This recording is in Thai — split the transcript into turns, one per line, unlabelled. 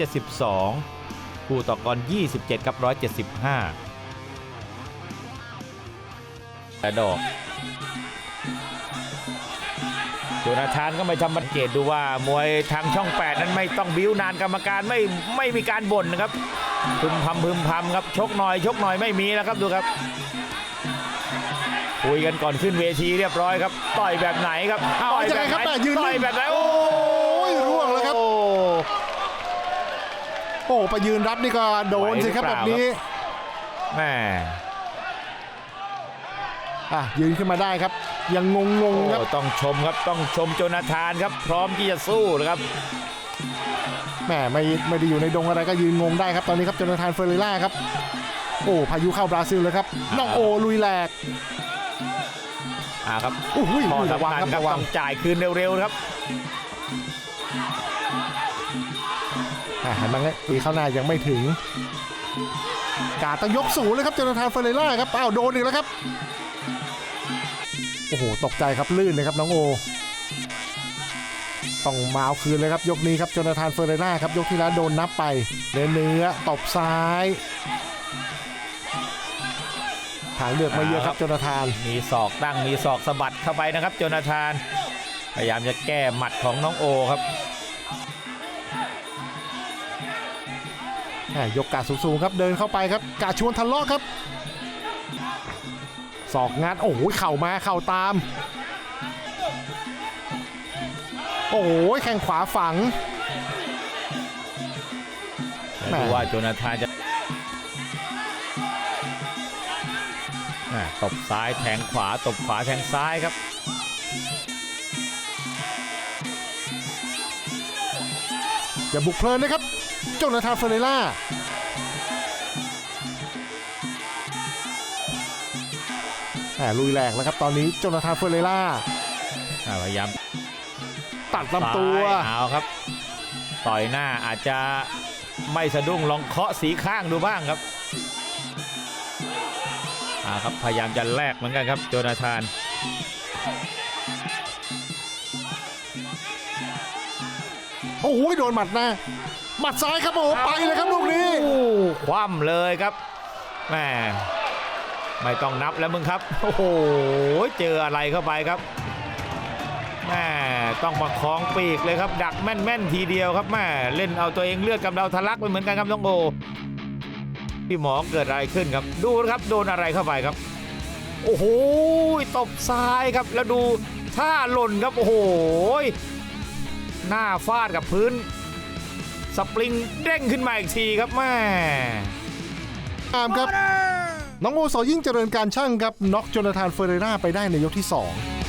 172 คู่ต่อกร 27 กับ 175แต่ดอกโจนาธานก็ไม่ทำบันเกตดูว่ามวยทางช่อง 8 นั้นไม่ต้องบิ้วนานกรรมการไม่ไม่มีการบ่นนะครับพึมพำพึมพำครับชกหน่อย ชกหน่อยไม่มีแล้วครับดูครับคุยกันก่อนขึ้นเวทีเรียบร้อยครับ ต่อยแบบไหนครับ
เอา
ต่อย
ยังไงครับ
ไหน
แม่ยืน
ต่อยแบบไหน
โอ้ยร่วงแล้วครับ
โอ้
โอ้ไปยืนรับนี่ก็โดนสิครับ
ไหวหรือ
แบ
เปล่า
บนี้
แม่
อะยืนขึ้นมาได้ครับ ยังงงงๆครับ
โอ้ต้องชมครับต้องชมโจนาธานครับ พร้อมที่จะสู้นะครับ
แหมไม่ไม่ได้อยู่ในดงอะไรก็ยืนงงได้ครับตอนนี้ครับโจนาธานเฟอร์เรล่าครับ โอ้พายุเข้าบราซิลเลยครับน้องโอลุยแหลก
อ่าครับ
อุ้ย
ข้อ
ระวัง
สำคัญ
ครับ
ครับ
ระวั
ต้
ง
องจ่ายคืนเร็วๆครับ
อะเห็นมครับตีเข้าหน้ายังไม่ถึง กาดต้องยกสูงเลยครับโจนาธานเฟร์เรล่าครับอ้าวโดนอีกแล้วครับ โอ้โหตกใจครับลื่นเลยครับน้องโอ ต้องมาเอาคืนเลยครับยกนี้ครับโจนาธานเฟร์เรล่าครับยกที่แล้วโดนนับไปเนื้อเนื้อตบซ้ายทางเลือกมาเยอะครับโจนาธาน
มีศอกตั้งมีศอกสะบัดเข้าไปนะครับโจนาธาน พยายามจะแก้หมัดของน้องโอครับ
ยกกาดสูงๆครับเดินเข้าไปครับกาดชวนทะเลาะครับศอกงัดโอ้โหเข่ามาเข่าตาม โอ้โหแข้งขวาฝัง
ไม่รู้
แหม่
ว่าโจนาธานจะอ่าตบซ้ายแทงขวาตบขวาแทงซ้ายครับ
อย่าบุกเพลินนะครับโจนาธานเฟอร์เรล่าแหมลุยแหลกแล้วครับตอนนี้โจนาธานเฟอร์เรล่า
อ่าพยายาม
ตัดลำตัว
ซ้ายเอาครับ ต่อยหน้าอาจจะไม่สะดุ้งลองเคาะสีข้างดูบ้างครับอ่าครับพยายามจะแลกเหมือนกันครับโจนาธาน
โอ้โหโดนหมัดหน้าหมัดซ้ายครับโอ้โหไปเลยครับลูกนี้
โอ้คว่ำเลยครับแหมไม่ต้องนับแล้วมึงครับ โอ้โหเจออะไรเข้าไปครับแหมต้องประคองปีกเลยครับ ดักแม่นๆทีเดียวครับแหมเล่นเอาตัวเองเลือดกำเดาทะลักไปเหมือนกันครับน้องโอพี่หมอเกิดอะไรขึ้นครับ ดูนะครับโดนอะไรเข้าไปครับ โอ้โหตบซ้ายครับแล้วดูท่าหล่นครับโอ้โห หน้าฟาดกับพื้น สปริงเด้งขึ้นมาอีกทีครับแม่
ตามครับ น้องโอสอยิ่งเจริญการช่างครับน็อกโจนาธานเฟอร์เรราไปได้ในยกที่ 2